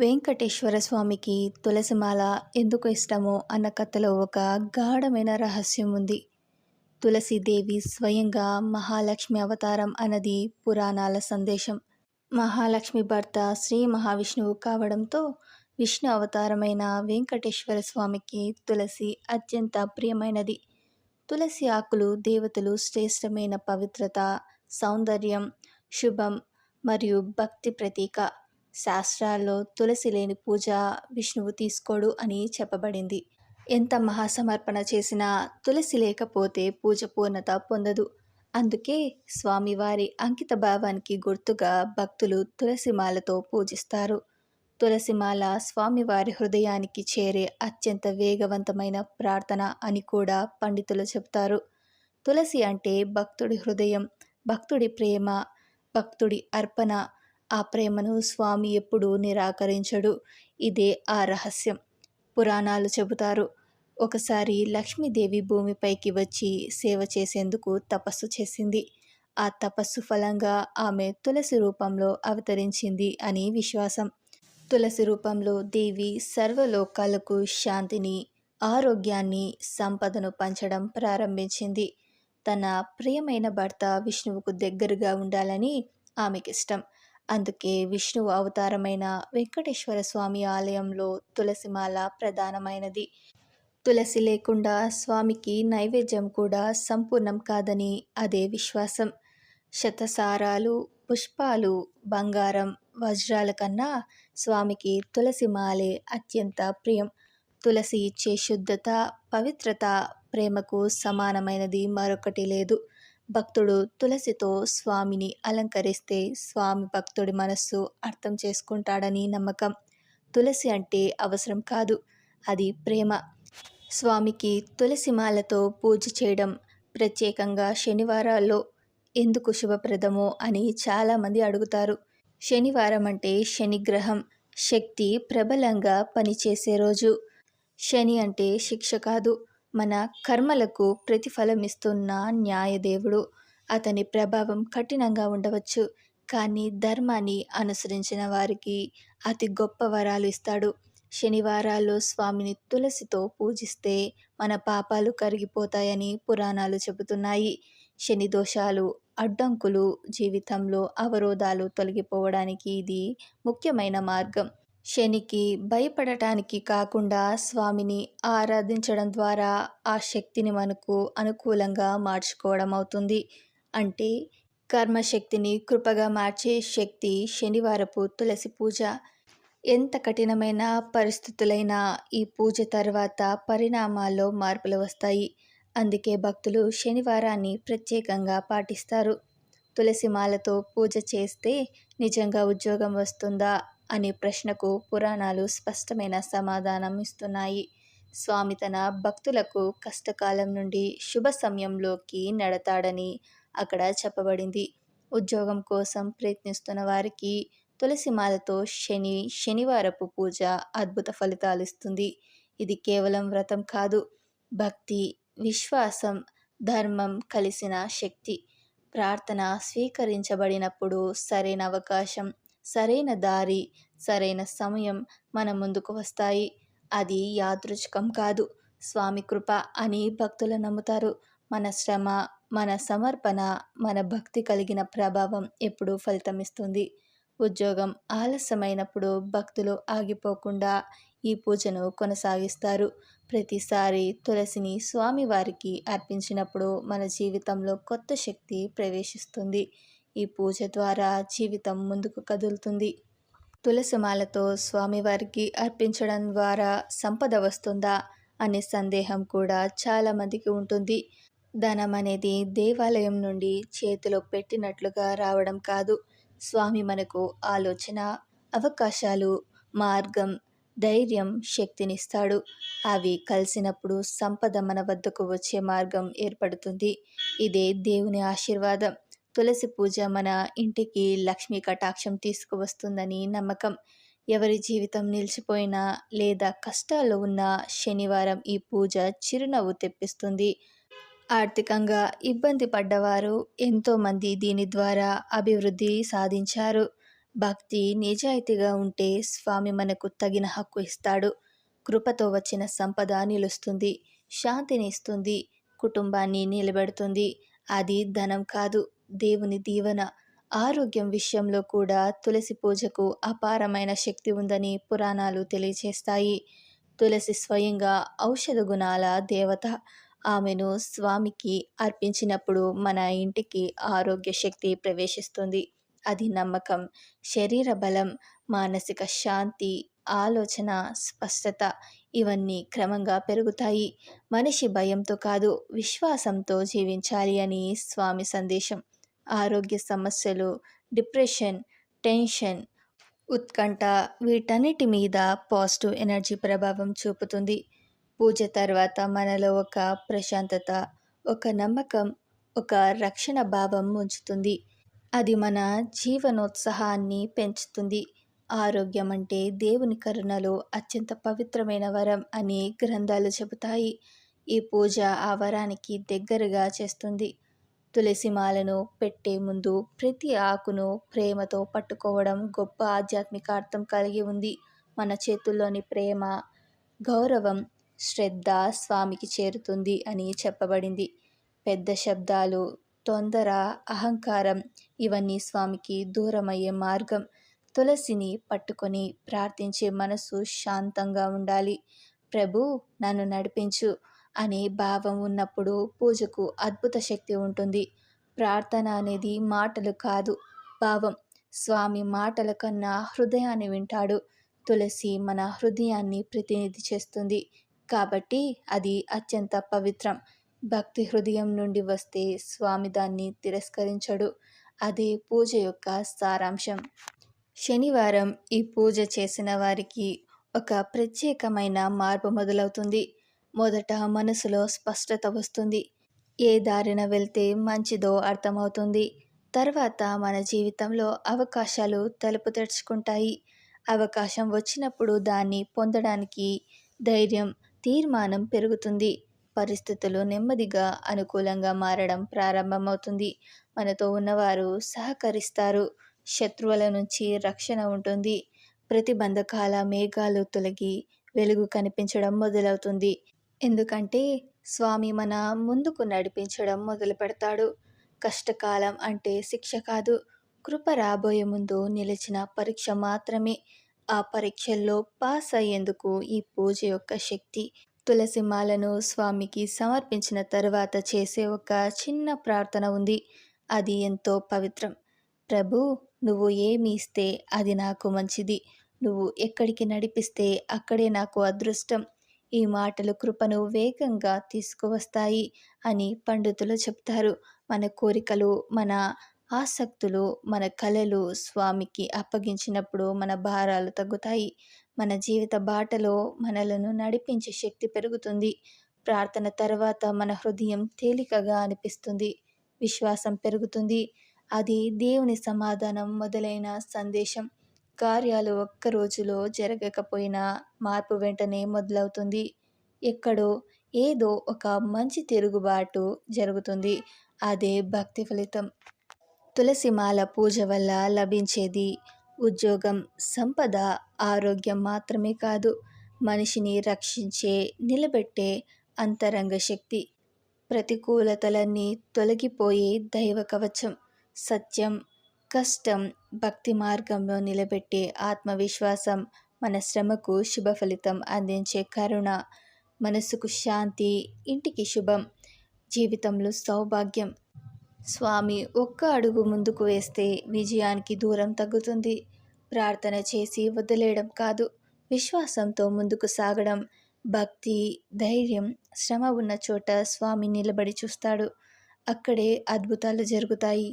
వెంకటేశ్వర స్వామికి తులసిమాల ఎందుకు ఇష్టమో అన్న కథలో ఒక గాఢమైన రహస్యం ఉంది. తులసీదేవి స్వయంగా మహాలక్ష్మి అవతారం అన్నది పురాణాల సందేశం. మహాలక్ష్మి భర్త శ్రీ మహావిష్ణువు కావడంతో విష్ణు అవతారమైన వెంకటేశ్వర స్వామికి తులసి అత్యంత ప్రియమైనది. తులసి ఆకులు దేవతలు శ్రేష్టమైన పవిత్రత సౌందర్యం శుభం మరియు భక్తి ప్రతీక. శాస్త్రాల్లో తులసి లేని పూజ విష్ణువు తీసుకోడు అని చెప్పబడింది. ఎంత మహాసమర్పణ చేసినా తులసి లేకపోతే పూజ పూర్ణత పొందదు. అందుకే స్వామివారి అంకిత భావానికి గుర్తుగా భక్తులు తులసిమాలతో పూజిస్తారు. తులసిమాల స్వామివారి హృదయానికి చేరే అత్యంత వేగవంతమైన ప్రార్థన అని కూడా పండితులు చెప్తారు తులసి అంటే భక్తుడి హృదయం భక్తుడి ప్రేమ భక్తుడి అర్పణ ఆ ప్రేమను స్వామి ఎప్పుడూ నిరాకరించడు. ఇదే ఆ రహస్యం. పురాణాలు చెబుతారు. ఒకసారి లక్ష్మీదేవి భూమిపైకి వచ్చి సేవ చేసేందుకు తపస్సు చేసింది. ఆ తపస్సు ఫలంగా ఆమె తులసి రూపంలో అవతరించింది అని విశ్వాసం. తులసి రూపంలో దేవి సర్వలోకాలకు శాంతిని ఆరోగ్యాన్ని సంపదను పంచడం ప్రారంభించింది. తన ప్రియమైన భర్త విష్ణువుకు దగ్గరగా ఉండాలని ఆమెకిష్టం. అందుకే విష్ణువు అవతారమైన వెంకటేశ్వర స్వామి ఆలయంలో తులసిమాల ప్రధానమైనది. తులసి లేకుండా స్వామికి నైవేద్యం కూడా సంపూర్ణం కాదని అదే విశ్వాసం. శతసారాలు పుష్పాలు బంగారం వజ్రాల కన్నా స్వామికి తులసి మాలే అత్యంత ప్రియం. తులసి ఇచ్చే శుద్ధత పవిత్రత ప్రేమకు సమానమైనది మరొకటి లేదు. భక్తుడు తులసితో స్వామిని అలంకరిస్తే స్వామి భక్తుడి మనస్సు అర్థం చేసుకుంటాడని నమ్మకం. తులసి అంటే అవసరం కాదు అది ప్రేమ. స్వామికి తులసి మాలతో పూజ చేయడం ప్రత్యేకంగా శనివారాల్లో ఎందుకు శుభప్రదమో అని చాలామంది అడుగుతారు. శనివారం అంటే శనిగ్రహం శక్తి ప్రబలంగా పనిచేసే రోజు. శని అంటే శిక్ష కాదు మన కర్మలకు ప్రతిఫలం ఇస్తున్న న్యాయదేవుడు. అతని ప్రభావం కఠినంగా ఉండవచ్చు కానీ ధర్మాన్ని అనుసరించిన వారికి అతి గొప్ప వరాలు ఇస్తాడు. శనివారాల్లో స్వామిని తులసితో పూజిస్తే మన పాపాలు కరిగిపోతాయని పురాణాలు చెబుతున్నాయి. శని దోషాలు అడ్డంకులు జీవితంలో అవరోధాలు తొలగిపోవడానికి ఇది ముఖ్యమైన మార్గం. శనికి భయపడటానికి కాకుండా స్వామిని ఆరాధించడం ద్వారా ఆ శక్తిని మనకు అనుకూలంగా మార్చుకోవడం అవుతుంది. అంటే కర్మశక్తిని కృపగా మార్చే శక్తి శనివారపు తులసి పూజ. ఎంత కఠినమైన పరిస్థితులైనా ఈ పూజ తర్వాత పరిణామాల్లో మార్పులు వస్తాయి. అందుకే భక్తులు శనివారాన్ని ప్రత్యేకంగా పాటిస్తారు. తులసి మాలతో పూజ చేస్తే నిజంగా ఉద్యోగం వస్తుందా? అనే ప్రశ్నకు పురాణాలు స్పష్టమైన సమాధానం ఇస్తున్నాయి. స్వామి తన భక్తులకు కష్టకాలం నుండి శుభ సమయంలోకి నడతాడని అక్కడ చెప్పబడింది. ఉద్యోగం కోసం ప్రయత్నిస్తున్న వారికి తులసిమాలతో శని శనివారపు పూజ అద్భుత ఫలితాలు ఇస్తుంది. ఇది కేవలం వ్రతం కాదు భక్తి విశ్వాసం ధర్మం కలిసిన శక్తి. ప్రార్థన స్వీకరించబడినప్పుడు సరైన అవకాశం సరైన దారి సరైన సమయం మన ముందుకు వస్తాయి. అది యాదృచ్ఛికం కాదు. స్వామి కృప అని భక్తులు నమ్ముతారు. మన శ్రమ మన సమర్పణ మన భక్తి కలిగిన ప్రభావం ఎప్పుడూ ఫలితమిస్తుంది ఉద్యోగం ఆలస్యమైనప్పుడు భక్తులు ఆగిపోకుండా ఈ పూజను కొనసాగిస్తారు. ప్రతిసారి తులసిని స్వామివారికి అర్పించినప్పుడు మన జీవితంలో కొత్త శక్తి ప్రవేశిస్తుంది. ఈ పూజ ద్వారా జీవితం ముందుకు కదులుతుంది. తులసిమాలతో స్వామివారికి అర్పించడం ద్వారా సంపద వస్తుందా అనే సందేహం కూడా చాలామందికి ఉంటుంది. ధనం అనేది దేవాలయం నుండి చేతిలో పెట్టినట్లుగా రావడం కాదు. స్వామి మనకు ఆలోచన అవకాశాలు మార్గం ధైర్యం శక్తినిస్తాడు. అవి కలిసినప్పుడు సంపద మన వద్దకు వచ్చే మార్గం ఏర్పడుతుంది. ఇదే దేవుని ఆశీర్వాదం. తులసి పూజ మన ఇంటికి లక్ష్మీ కటాక్షం తీసుకువస్తుందని నమ్మకం. ఎవరి జీవితం నిలిచిపోయినా లేదా కష్టాలు ఉన్న శనివారం ఈ పూజ చిరునవ్వు తెప్పిస్తుంది. ఆర్థికంగా ఇబ్బంది పడ్డవారు ఎంతోమంది దీని ద్వారా అభివృద్ధి సాధించారు. భక్తి నిజాయితీగా ఉంటే స్వామి మనకు తగిన హక్కు ఇస్తాడు. కృపతో వచ్చిన సంపద నిలుస్తుంది శాంతిని ఇస్తుంది కుటుంబాన్ని నిలబెడుతుంది. అది ధనం కాదు. దేవుని దీవెన. ఆరోగ్యం విషయంలో కూడా తులసి పూజకు అపారమైన శక్తి ఉందని పురాణాలు తెలియజేస్తాయి తులసి స్వయంగా ఔషధ గుణాల దేవత. ఆమెను స్వామికి అర్పించినప్పుడు మన ఇంటికి ఆరోగ్య శక్తి ప్రవేశిస్తుంది. అది నమ్మకం శరీర బలం మానసిక శాంతి ఆలోచన స్పష్టత ఇవన్నీ క్రమంగా పెరుగుతాయి. మనిషి భయంతో కాదు విశ్వాసంతో జీవించాలి అని స్వామి సందేశం. ఆరోగ్య సమస్యలు డిప్రెషన్ టెన్షన్ ఉత్కంఠ వీటన్నిటి మీద పాజిటివ్ ఎనర్జీ ప్రభావం చూపుతుంది. పూజ తర్వాత మనలో ఒక ప్రశాంతత ఒక నమ్మకం ఒక రక్షణ భావం ఉంచుతుంది. అది మన జీవనోత్సాహాన్ని పెంచుతుంది. ఆరోగ్యం అంటే దేవుని కరుణలో అత్యంత పవిత్రమైన వరం అని గ్రంథాలు చెబుతాయి. ఈ పూజ ఆ వరానికి దగ్గరగా చేస్తుంది. తులసిమాలను పెట్టే ముందు ప్రతి ఆకును ప్రేమతో పట్టుకోవడం గొప్ప ఆధ్యాత్మిక అర్థం కలిగి ఉంది. మన చేతుల్లోని ప్రేమ గౌరవం శ్రద్ధ స్వామికి చేరుతుంది అని చెప్పబడింది. పెద్ద శబ్దాలు తొందర అహంకారం ఇవన్నీ స్వామికి దూరమయ్యే మార్గం. తులసిని పట్టుకొని ప్రార్థించే మనసు శాంతంగా ఉండాలి. ప్రభు నన్ను నడిపించు. అనే భావం ఉన్నప్పుడు పూజకు అద్భుత శక్తి ఉంటుంది. ప్రార్థన అనేది మాటలు కాదు భావం. స్వామి మాటల కన్నా హృదయాన్ని వింటాడు. తులసి మన హృదయాన్ని ప్రతినిధి చేస్తుంది. కాబట్టి అది అత్యంత పవిత్రం. భక్తి హృదయం నుండి వస్తే స్వామి దాన్ని తిరస్కరించడు. అదే పూజ యొక్క సారాంశం. శనివారం ఈ పూజ చేసిన వారికి ఒక ప్రత్యేకమైన మార్పు మొదలవుతుంది. మొదట మనసులో స్పష్టత వస్తుంది. ఏ దారిన వెళ్తే మంచిదో అర్థమవుతుంది. తర్వాత మన జీవితంలో అవకాశాలు తలుపు తెరుచుకుంటాయి. అవకాశం వచ్చినప్పుడు దాన్ని పొందడానికి ధైర్యం తీర్మానం పెరుగుతుంది. పరిస్థితులు నెమ్మదిగా అనుకూలంగా మారడం ప్రారంభమవుతుంది. మనతో ఉన్నవారు సహకరిస్తారు. శత్రువుల నుంచి రక్షణ ఉంటుంది. ప్రతిబంధకాల మేఘాలు తొలగి వెలుగు కనిపించడం మొదలవుతుంది. ఎందుకంటే స్వామి మన ముందుకు నడిపించడం మొదలు పెడతాడు. కష్టకాలం అంటే శిక్ష కాదు. కృప రాబోయే ముందు నిలిచిన పరీక్ష మాత్రమే. ఆ పరీక్షల్లో పాస్ అయ్యేందుకు ఈ పూజ యొక్క శక్తి. తులసి మాలను స్వామికి సమర్పించిన తర్వాత చేసే ఒక చిన్న ప్రార్థన ఉంది. అది ఎంతో పవిత్రం. ప్రభు నువ్వు ఏమి ఇస్తే అది నాకు మంచిది. నువ్వు ఎక్కడికి నడిపిస్తే అక్కడే నాకు అదృష్టం. ఈ మాటలు కృపను వేగంగా తీసుకువస్తాయి అని పండితులు చెప్తారు. మన కోరికలు మన ఆసక్తులు మన కళలు స్వామికి అప్పగించినప్పుడు మన భారాలు తగ్గుతాయి. మన జీవిత బాటలో మనలను నడిపించే శక్తి పెరుగుతుంది. ప్రార్థన తర్వాత మన హృదయం తేలికగా అనిపిస్తుంది. విశ్వాసం పెరుగుతుంది. అది దేవుని సమాధానం మొదలైన సందేశం. కార్యాలు ఒక్క రోజులో జరగకపోయినా మార్పు వెంటనే మొదలవుతుంది. ఎక్కడో ఏదో ఒక మంచి తిరుగుబాటు జరుగుతుంది. అదే భక్తి ఫలితం. తులసిమాల పూజ వల్ల లభించేది ఉద్యోగం సంపద ఆరోగ్యం మాత్రమే కాదు మనిషిని రక్షించే నిలబెట్టే అంతరంగ శక్తి. ప్రతికూలతలన్నీ తొలగిపోయే దైవ కవచం. సత్యం కష్టం భక్తి మార్గంలో నిలబెట్టే ఆత్మవిశ్వాసం మన శ్రమకు శుభ ఫలితం అందించే కరుణ మనసుకు శాంతి ఇంటికి శుభం జీవితంలో సౌభాగ్యం. స్వామి ఒక్క అడుగు ముందుకు వేస్తే విజయానికి దూరం తగ్గుతుంది. ప్రార్థన చేసి వదిలేయడం కాదు. విశ్వాసంతో ముందుకు సాగడం భక్తి ధైర్యం శ్రమ ఉన్న చోట స్వామి నిలబడి చూస్తాడు. అక్కడే అద్భుతాలు జరుగుతాయి.